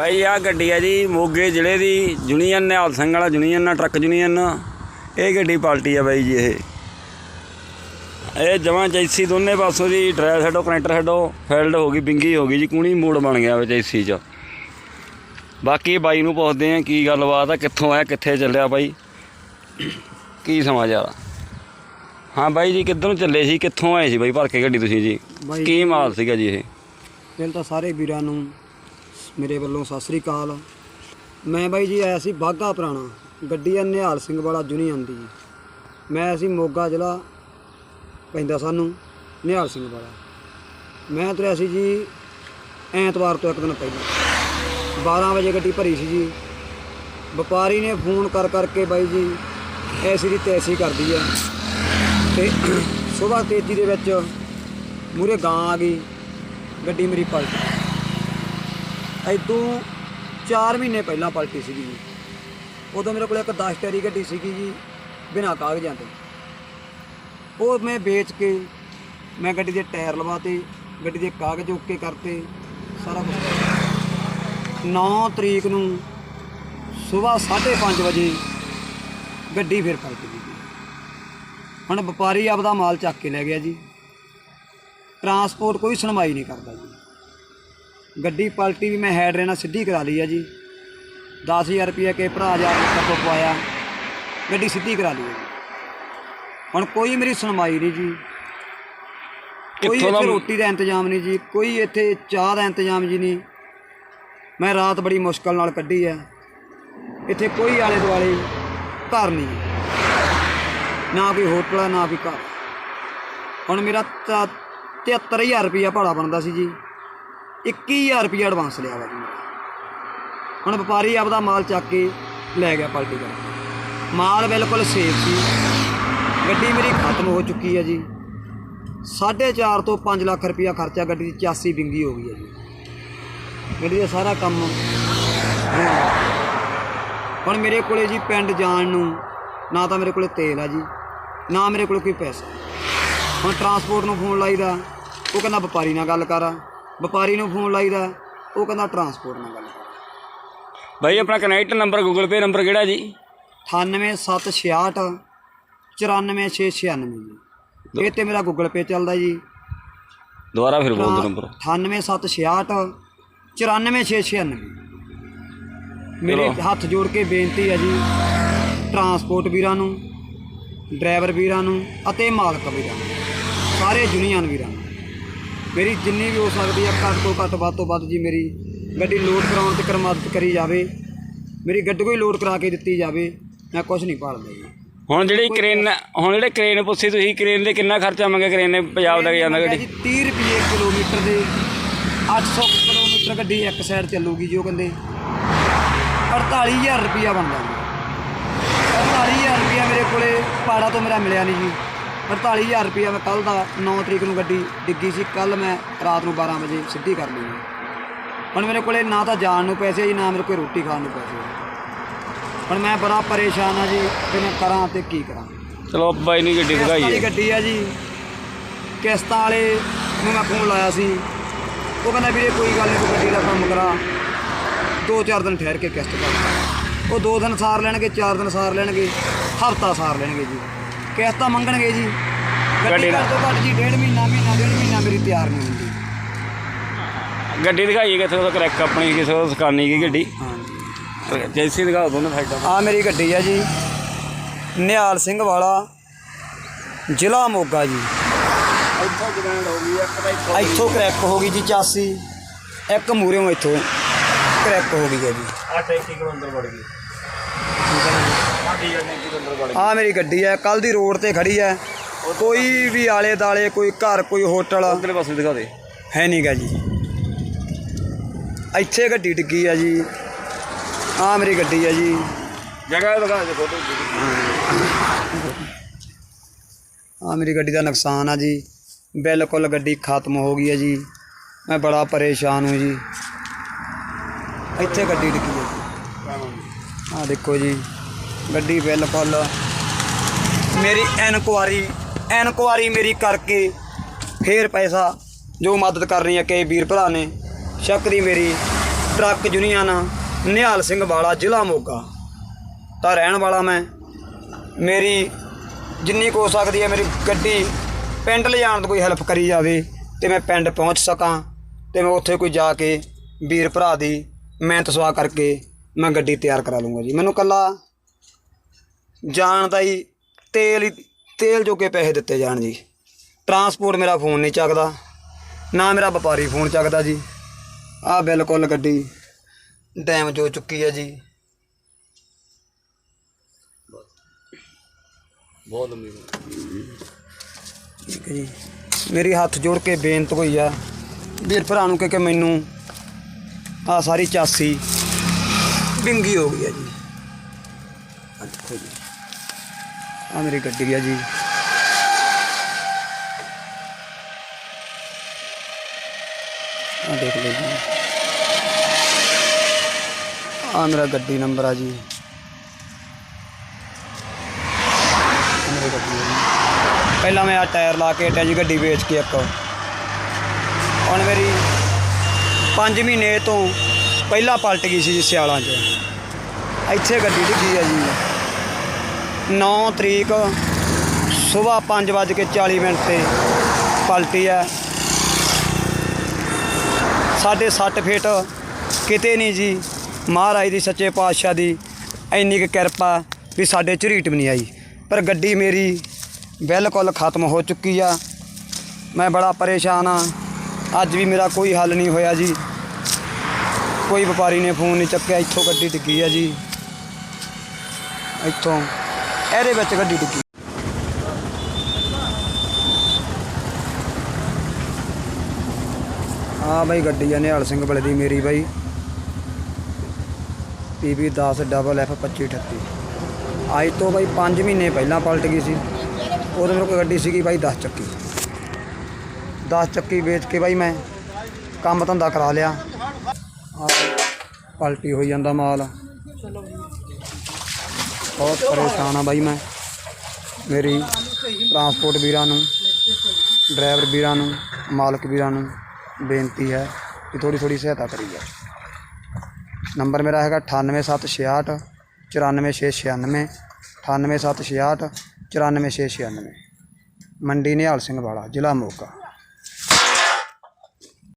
ਬਾਈ ਆ ਗੱਡੀ ਆ ਜੀ ਮੋਗੇ ਜ਼ਿਲ੍ਹੇ ਦੀ ਯੂਨੀਅਨ ਨਿਹਾਲ ਸਿੰਘ ਵਾਲਾ ਯੂਨੀਅਨ ਆ ਟਰੱਕ ਯੂਨੀਅਨ। ਇਹ ਗੱਡੀ ਪਾਲਟੀ ਆ ਬਾਈ ਜੀ ਇਹ। ਇਹ ਜਮਾਂ ਜੈਸੀ ਦੋਨੇ ਪਾਸੋਂ ਦੀ ਡਰਾਈਵਰ ਸਾਡੋ ਕਨੈਕਟਰ ਸਾਡੋ ਫੈਲਡ ਹੋ ਗਈ ਬਿੰਗੀ ਹੋ ਗਈ ਜੀ ਕੂਣੀ ਮੋੜ ਬਣ ਗਿਆ ਵਿੱਚ ਜੈਸੀ ਚ। ਬਾਕੀ ਬਾਈ ਨੂੰ ਪੁੱਛਦੇ ਆ ਕੀ ਗੱਲਬਾਤ ਆ ਕਿੱਥੋਂ ਆਇਆ ਕਿੱਥੇ ਚੱਲਿਆ ਬਾਈ? ਕੀ ਸਮਾਚਾਰ ਆ ਹਾਂ ਬਾਈ ਜੀ ਕਿੱਧਰ ਨੂੰ ਚੱਲੇ ਸੀ ਕਿੱਥੋਂ ਆਏ ਸੀ ਬਾਈ ਭਰ ਕੇ ਗੱਡੀ ਤੁਸੀਂ ਜੀ? ਕੀ ਮਾਲ ਸੀਗਾ ਜੀ ਇਹ? ਪਹਿਲਾਂ ਤਾਂ ਸਾਰੇ ਵੀਰਾਂ ਨੂੰ ਮੇਰੇ ਵੱਲੋਂ ਸਤਿ ਸ੍ਰੀ ਅਕਾਲ। ਮੈਂ ਬਾਈ ਜੀ, ਆਇਆ ਸੀ ਬਾਗਾ ਪੁਰਾਣਾ, ਗੱਡੀ ਆ ਨਿਹਾਲ ਸਿੰਘ ਵਾਲਾ ਯੂਨੀਅਨ ਦੀ। ਜੀ ਮੈਂ ਸੀ ਮੋਗਾ ਜ਼ਿਲ੍ਹਾ, ਪੈਂਦਾ ਸਾਨੂੰ ਨਿਹਾਲ ਸਿੰਘ ਵਾਲਾ। ਮੈਂ ਤੁਰਿਆ ਸੀ ਜੀ ਐਤਵਾਰ ਤੋਂ ਇੱਕ ਦਿਨ ਪਹਿਲਾਂ। 12 ਵਜੇ ਗੱਡੀ ਭਰੀ ਸੀ ਜੀ। ਵਪਾਰੀ ਨੇ ਫੋਨ ਕਰ ਕਰਕੇ ਬਾਈ ਜੀ ਐਸੀ ਦੀ ਤੈਸੀ ਕਰਦੀ ਆ। ਤੇ ਸਵੇਰ ਤੇਜ਼ੀ ਦੇ ਵਿੱਚ ਮੂਰੇ ਗਾਂ ਆ ਗਈ, ਗੱਡੀ ਮੇਰੀ ਪਲਟੀ ਐਦੋਂ 4 ਮਹੀਨੇ ਪਹਿਲਾਂ ਪਲਟੀ ਸੀਗੀ ਜੀ। ਉਦੋਂ ਮੇਰੇ ਕੋਲ ਇੱਕ 10 ਟੈਰੀ ਗੱਡੀ ਸੀਗੀ ਜੀ, ਬਿਨਾਂ ਕਾਗਜ਼ਾਂ ਤੋਂ। ਉਹ ਮੈਂ ਵੇਚ ਕੇ ਮੈਂ ਗੱਡੀ ਦੇ ਟਾਇਰ ਲਵਾਤੇ, ਗੱਡੀ ਦੇ ਕਾਗਜ਼ ਓਕੇ ਕਰਤੇ, ਸਾਰਾ ਕੁਝ 9 ਤਰੀਕ ਨੂੰ ਸਵੇਰ 5:30 ਵਜੇ ਗੱਡੀ ਫਿਰ ਪਲਟ ਗਈ ਹੁਣ ਵਪਾਰੀ ਆਪਦਾ ਮਾਲ ਚੱਕ ਕੇ ਲੈ ਗਿਆ ਜੀ। ਟਰਾਂਸਪੋਰਟ ਕੋਈ ਸੁਣਵਾਈ ਨਹੀਂ ਕਰਦਾ ਜੀ। ਗੱਡੀ ਪਲਟੀ ਵੀ ਮੈਂ ਹੈਡ ਨਾਲ ਸਿੱਧੀ ਕਰਾ ਲਈ ਆ ਜੀ। 10000 ਰੁਪਏ ਕੇ ਭਰਾ ਜਾ ਕੇ ਪਵਾਇਆ। ਗੱਡੀ ਸਿੱਧੀ ਕਰਾ ਲਈ ਆ ਜੀ। ਹੁਣ ਕੋਈ ਮੇਰੀ ਸੁਣਵਾਈ ਨਹੀਂ ਜੀ। ਕੋਈ ਇੱਥੇ ਰੋਟੀ ਦਾ ਇੰਤਜ਼ਾਮ ਨਹੀਂ ਜੀ। ਕੋਈ ਇੱਥੇ ਚਾਹ ਦਾ ਇੰਤਜ਼ਾਮ ਜੀ ਨਹੀਂ। ਮੈਂ ਰਾਤ ਬੜੀ ਮੁਸ਼ਕਲ ਨਾਲ ਕੱਢੀ ਆ। ਇੱਥੇ ਕੋਈ ਆਲੇ ਦੁਆਲੇ ਘਰ ਨਹੀਂ ਨਾ ਕੋਈ ਹੋਟਲ ਨਾ ਕੋਈ ਘਰ। ਹੁਣ ਮੇਰਾ ਤਾਂ 73000 ਰੁਪਇਆ ਭਾੜਾ ਬਣਦਾ ਸੀ ਜੀ। 21000 ਰੁਪਇਆ ਐਡਵਾਂਸ ਲਿਆ ਵਾ ਜੀ ਮੇਰਾ। ਹੁਣ ਵਪਾਰੀ ਆਪਦਾ ਮਾਲ ਚੱਕ ਕੇ ਲੈ ਗਿਆ ਪਲਟੀ ਕਰ ਮਾਲ ਬਿਲਕੁਲ ਸੇਫ ਸੀ। ਗੱਡੀ ਮੇਰੀ ਖਤਮ ਹੋ ਚੁੱਕੀ ਹੈ ਜੀ। 4.5 ਤੋਂ 5 ਲੱਖ ਰੁਪਇਆ ਖਰਚਾ ਗੱਡੀ ਦੀ 84 ਵਿੰਗੀ ਹੋ ਗਈ ਹੈ ਜੀ। ਗੱਡੀ ਦਾ ਸਾਰਾ ਕੰਮ ਹੁਣ ਮੇਰੇ ਕੋਲੇ ਜੀ ਪਿੰਡ ਜਾਣ ਨੂੰ ਨਾ ਤਾਂ ਮੇਰੇ ਕੋਲੇ ਤੇਲ ਆ ਜੀ, ਨਾ ਮੇਰੇ ਕੋਲ ਕੋਈ ਪੈਸਾ। ਹੁਣ ਟਰਾਂਸਪੋਰਟ ਨੂੰ ਫੋਨ ਲਾਈਦਾ, ਉਹ ਕਹਿੰਦਾ ਵਪਾਰੀ ਨਾਲ ਗੱਲ ਕਰਾਂ ਵਪਾਰੀ ਨੂੰ ਫੋਨ ਲਾਈਦਾ ਉਹ ਕਹਿੰਦਾ ਟਰਾਂਸਪੋਰਟ ਨਾਲ ਗੱਲ ਕਰ। ਬਾਈ ਆਪਣਾ connect number Google Pay number ਕਿਹੜਾ ਜੀ? 98766 94696 ਜੀ। ਇਹ ਤੇ ਮੇਰਾ ਗੂਗਲ ਪੇ ਚੱਲਦਾ ਜੀ। ਦੁਬਾਰਾ ਫਿਰ ਬੋਲ ਦਿਓ ਨੰਬਰ 98766 94696 ਮੇਰੇ। ਹੱਥ ਜੋੜ ਕੇ ਬੇਨਤੀ ਹੈ ਜੀ ਟਰਾਂਸਪੋਰਟ ਵੀਰਾਂ ਨੂੰ ਡਰਾਈਵਰ ਵੀਰਾਂ ਨੂੰ ਅਤੇ ਮਾਲਕ ਵੀਰਾਂ ਨੂੰ ਸਾਰੇ ਯੂਨੀਅਨ ਵੀਰਾਂ ਨੂੰ। ਮੇਰੀ ਜਿੰਨੀ ਵੀ ਹੋ ਸਕਦੀ ਹੈ ਘੱਟ ਤੋਂ ਘੱਟ ਵੱਧ ਤੋਂ ਵੱਧ ਜੀ ਮੇਰੀ ਗੱਡੀ ਲੋਡ ਕਰਾਉਣ ਤੇ ਮਦਦ ਕਰੀ ਜਾਵੇ। ਮੇਰੀ ਗੱਡੀ ਕੋਈ ਲੋਡ ਕਰਾ ਕੇ ਦਿੱਤੀ ਜਾਵੇ ਮੈਂ ਕੁਝ ਨਹੀਂ ਭਾਲਦਾ ਜੀ। ਹੁਣ ਜਿਹੜੀ ਕ੍ਰੇਨ ਹੁਣ ਜਿਹੜੇ ਕ੍ਰੇਨ ਪੁੱਛੀ ਤੁਸੀਂ ਕ੍ਰੇਨ ਦੇ ਕਿੰਨਾ ਖਰਚਾ ਮੰਗਿਆ? ਕ੍ਰੇਨ ਨੇ ਪੰਜਾਬ ਤੱਕ ਜਾਂਦਾ ਗੱਡੀ। ਜੀ 30 ਰੁਪਏ ਕਿਲੋਮੀਟਰ ਦੇ 800 ਕਿਲੋਮੀਟਰ ਗੱਡੀ ਇੱਕ ਸਾਈਡ ਚੱਲੂਗੀ ਜੀ ਉਹ ਕਹਿੰਦੇ। 48000 ਰੁਪਇਆ ਬਣਦਾ ਜੀ। 48000 ਰੁਪਇਆ ਮੇਰੇ ਕੋਲੇ ਪਾੜਾ ਤੋਂ ਮੇਰਾ ਮਿਲਿਆ ਨਹੀਂ ਜੀ। 48000 ਰੁਪਇਆ ਮੈਂ ਕੱਲ ਦਾ 9 ਤਰੀਕ ਨੂੰ ਗੱਡੀ ਡਿੱਗੀ ਸੀ ਕੱਲ ਮੈਂ ਰਾਤ ਨੂੰ 12 ਵਜੇ ਸਿੱਧੀ ਕਰ ਲਈ। ਹੁਣ ਮੇਰੇ ਕੋਲੇ ਨਾ ਤਾਂ ਜਾਣ ਨੂੰ ਪੈਸੇ ਜੀ ਨਾ ਮੇਰੇ ਕੋਲ ਰੋਟੀ ਖਾਣ ਨੂੰ ਪੈਸੇ ਹੁਣ ਮੈਂ ਬੜਾ ਪਰੇਸ਼ਾਨ ਆ ਜੀ ਕਿ ਮੈਂ ਕਰਾਂ ਤੇ ਕੀ ਕਰਾਂ। ਚਲੋ ਬਾਈ ਨੂੰ ਗੱਡੀ ਵਾਲੀ ਦਿਖਾਈਏ ਗੱਡੀ ਆ ਜੀ। ਕਿਸ਼ਤਾਂ ਵਾਲੇ ਨੂੰ ਮੈਂ ਫੋਨ ਲਾਇਆ ਸੀ। ਉਹ ਕਹਿੰਦਾ ਵੀਰੇ ਕੋਈ ਗੱਲ ਨਹੀਂ ਗੱਡੀ ਦਾ ਕੰਮ ਕਰਾ। ਦੋ ਚਾਰ ਦਿਨ ਠਹਿਰ ਕੇ ਕਿਸ਼ਤ ਕਰ ਉਹ ਦੋ ਦਿਨ ਸਾਰ ਲੈਣਗੇ ਚਾਰ ਦਿਨ ਸਾਰ ਲੈਣਗੇ ਹਫਤਾ ਸਾਰ ਲੈਣਗੇ ਜੀ। ਕਿਸ਼ਤਾਂ ਮੰਗਣਗੇ ਜੀ। ਗੱਡੀ ਗੱਡੀ ਦਾ- ਘੱਟ ਤੋਂ ਘੱਟ ਜੀ ਡੇਢ ਮਹੀਨਾ ਮਹੀਨਾ ਡੇਢ ਮਹੀਨਾ ਮੇਰੀ ਤਿਆਰ ਨਹੀਂ ਹੁੰਦੀ। ਗੱਡੀ ਦਿਖਾਈਏ ਕਿੱਥੇ ਦਾ ਕਰੈਕ ਆਪਣੀ ਕਿਸੇ ਦਾ ਸਕਾਨੀ ਕੀ ਗੱਡੀ? ਹਾਂਜੀ। ਜੈਸੀ ਦਿਖਾ ਦੋਨੇ ਸਾਈਡਾਂ ਆ ਮੇਰੀ ਗੱਡੀ ਆ ਜੀ। ਨਿਹਾਲ ਸਿੰਘ ਵਾਲਾ ਜ਼ਿਲ੍ਹਾ ਮੋਗਾ ਜੀ। ਇੱਥੋਂ ਜਗਾਂਡ ਹੋ ਗਈ ਇੱਕ ਤਾਂ ਇੱਥੋਂ ਇੱਥੋਂ ਕਰੈਕ ਹੋ ਗਈ ਜੀ ਚਾਸੀ। ਇੱਕ ਮੂਹਰੇੋਂ ਇੱਥੋਂ ਕਰੈਕ ਹੋ ਗਈ ਹੈ ਜੀ। ਆ ਟੈਂਕੀ ਅੰਦਰ ਵੜ ਗਈ। ਸਾਡੀ ਟੈਂਕੀ ਦੇ ਅੰਦਰ ਵੜ ਆ ਮੇਰੀ ਗੱਡੀ ਹੈ ਕੱਲ ਦੀ ਰੋਡ ਤੇ ਖੜੀ ਹੈ। ਕੋਈ ਵੀ ਆਲੇ ਦਾਲੇ ਕੋਈ ਘਰ ਕੋਈ ਹੋਟਲ। ਉਧਰਲੇ ਪਾਸੇ ਦਿਖਾ ਦੇ। ਹੈ ਨਹੀਂਗਾ ਜੀ। ਇੱਥੇ ਗੱਡੀ ਡਿੱਗੀ ਆ ਜੀ। ਆ ਮੇਰੀ ਗੱਡੀ ਹੈ ਜੀ। ਜਗ੍ਹਾ ਦਿਖਾ ਦੇ ਫੋਟੋ ਆ ਮੇਰੀ ਗੱਡੀ ਦਾ ਨੁਕਸਾਨ ਆ ਜੀ। ਬਿਲਕੁਲ ਗੱਡੀ ਖਤਮ ਹੋ ਗਈ ਹੈ ਜੀ। ਮੈਂ ਬੜਾ ਪਰੇਸ਼ਾਨ ਹੂੰ ਜੀ। ਇੱਥੇ ਗੱਡੀ ਡਿੱਗੀ ਹੈ ਜੀ। ਆ ਦੇਖੋ ਜੀ। ਗੱਡੀ ਬਿਲਕੁਲ ਮੇਰੀ ਇਨਕੁਆਰੀ ਇਨਕੁਆਰੀ ਮੇਰੀ ਕਰਕੇ ਫੇਰ ਪੈਸਾ ਜੋ ਮਦਦ ਕਰਨੀ ਹੈ ਕਿ ਵੀਰ ਭਰਾ ਨੇ। ਸ਼ੱਕ ਦੀ ਮੇਰੀ ਟਰੱਕ ਯੂਨੀਅਨ ਨਿਹਾਲ ਸਿੰਘ ਵਾਲਾ ਜ਼ਿਲ੍ਹਾ ਮੋਗਾ। ਤਾਂ ਰਹਿਣ ਵਾਲਾ ਮੈਂ। ਮੇਰੀ ਜਿੰਨੀ ਕੁ ਹੋ ਸਕਦੀ ਹੈ ਮੇਰੀ ਗੱਡੀ ਪਿੰਡ ਲਿਜਾਣ ਤੋਂ ਕੋਈ ਹੈਲਪ ਕਰੀ ਜਾਵੇ ਤੇ ਮੈਂ ਪਿੰਡ ਪਹੁੰਚ ਸਕਾਂ ਤੇ ਮੈਂ ਉੱਥੇ ਕੋਈ ਜਾ ਕੇ ਵੀਰ ਭਰਾ ਦੀ ਮਿਹਨਤ ਸਵਾ ਕਰਕੇ ਮੈਂ ਗੱਡੀ ਤਿਆਰ ਕਰਾ ਲੂੰਗਾ ਜੀ। ਮੈਨੂੰ ਕੱਲਾ ਜਾਣ ਦਾ ਹੀ ਤੇਲ ਹੀ ਤੇਲ ਜੋਗੇ ਪੈਸੇ ਦਿੱਤੇ ਜਾਣ ਜੀ। ਟਰਾਂਸਪੋਰਟ ਮੇਰਾ ਫੋਨ ਨਹੀਂ ਚੱਕਦਾ ਨਾ ਮੇਰਾ ਵਪਾਰੀ ਫੋਨ ਚੱਕਦਾ ਜੀ। ਆਹ ਬਿਲਕੁਲ ਗੱਡੀ ਡੈਮ ਜੋ ਚੁੱਕੀ ਹੈ ਜੀ। ਬਹੁਤ ਠੀਕ ਹੈ ਜੀ। ਮੇਰੀ ਹੱਥ ਜੋੜ ਕੇ ਬੇਨਤੀ ਹੋਈ ਆ ਵੀਰ ਭਰਾ ਨੂੰ ਕਿ ਕਿ ਮੈਨੂੰ ਆ ਸਾਰੀ ਚਾਸੀ ਵਿੰਗੀ ਹੋ ਗਈ ਆ ਜੀ। ਆ ਦੇਖੋ ਜੀ ਆ ਮੇਰੀ ਗੱਡੀ ਆ ਜੀ। ਆ ਦੇਖ ਲਓ ਜੀ। ਆ ਮੇਰਾ ਗੱਡੀ ਨੰਬਰ ਆ ਜੀ। ਗੱਡੀ ਪਹਿਲਾਂ ਮੈਂ ਆ ਟਾਇਰ ਲਾ ਕੇ ਹਟਿਆ ਜੀ ਗੱਡੀ ਵੇਚ ਕੇ ਇੱਕ। ਹੁਣ ਮੇਰੀ 5 ਮਹੀਨੇ ਤੋਂ ਪਹਿਲਾਂ ਪਲਟ ਗਈ ਸੀ ਜੀ ਸਿਆਲਾਂ 'ਚ। ਇੱਥੇ ਗੱਡੀ ਡਿੱਗੀ ਆ ਜੀ। 9 ਤਰੀਕ ਸਵੇਰ 5:40 ਮਿੰਟ ਤੇ ਪਲਟੀ ਹੈ। ਸਾਡੇ ਸੱਟ ਫੇਟ ਕਿਤੇ ਨਹੀਂ ਜੀ। ਮਹਾਰਾਜ ਦੀ ਸੱਚੇ ਪਾਤਸ਼ਾਹ ਦੀ ਇੰਨੀ ਕੁ ਕਿਰਪਾ ਵੀ ਸਾਡੇ ਝਰੀਟ ਵੀ ਨਹੀਂ ਆਈ। ਪਰ ਗੱਡੀ ਮੇਰੀ ਬਿਲਕੁਲ ਖਤਮ ਹੋ ਚੁੱਕੀ ਆ। ਮੈਂ ਬੜਾ ਪਰੇਸ਼ਾਨ ਆ। ਅੱਜ ਵੀ ਮੇਰਾ ਕੋਈ ਹੱਲ ਨਹੀਂ ਹੋਇਆ ਜੀ। ਕੋਈ ਵਪਾਰੀ ਨੇ ਫੋਨ ਨਹੀਂ ਚੱਕਿਆ। ਇੱਥੋਂ ਗੱਡੀ ਡਿੱਗੀ ਆ ਜੀ। ਇੱਥੋਂ ਇਹਦੇ ਵਿੱਚ ਗੱਡੀ ਡਿੱਗੀ। ਆ ਬਾਈ, ਗੱਡੀ ਆ ਨਿਹਾਲ ਸਿੰਘ ਵਾਲੇ ਦੀ ਮੇਰੀ ਬਾਈ। PB 10 ਡਬਲ F 2538 ਅੱਜ ਤੋਂ ਬਾਈ 5 ਮਹੀਨੇ ਪਹਿਲਾਂ ਪਲਟ ਗਈ ਸੀ। ਉਦੋਂ ਮੇਰੇ ਕੋਲ ਗੱਡੀ ਸੀਗੀ ਬਾਈ 10 ਚੱਕੀ। 10 ਚੱਕੀ ਵੇਚ ਕੇ ਬਾਈ ਮੈਂ ਕੰਮ ਧੰਦਾ ਕਰਾ ਲਿਆ। ਪਲਟੀ ਹੋਈ ਜਾਂਦਾ ਮਾਲ। ਬਹੁਤ ਪਰੇਸ਼ਾਨ ਆ ਬਾਈ ਮੈਂ। ਮੇਰੀ ਟਰਾਂਸਪੋਰਟ ਵੀਰਾਂ ਨੂੰ ਡਰਾਈਵਰ ਵੀਰਾਂ ਨੂੰ, ਮਾਲਕ ਵੀਰਾਂ ਨੂੰ ਬੇਨਤੀ ਹੈ ਕਿ ਥੋੜੀ ਥੋੜੀ ਸਹਾਇਤਾ ਕਰੀ ਜਾਵੇ। ਨੰਬਰ ਮੇਰਾ ਹੈਗਾ 98766 94696 98766 94696 ਮੰਡੀ ਨਿਹਾਲ ਸਿੰਘ ਵਾਲਾ, ਜ਼ਿਲ੍ਹਾ ਮੋਗਾ।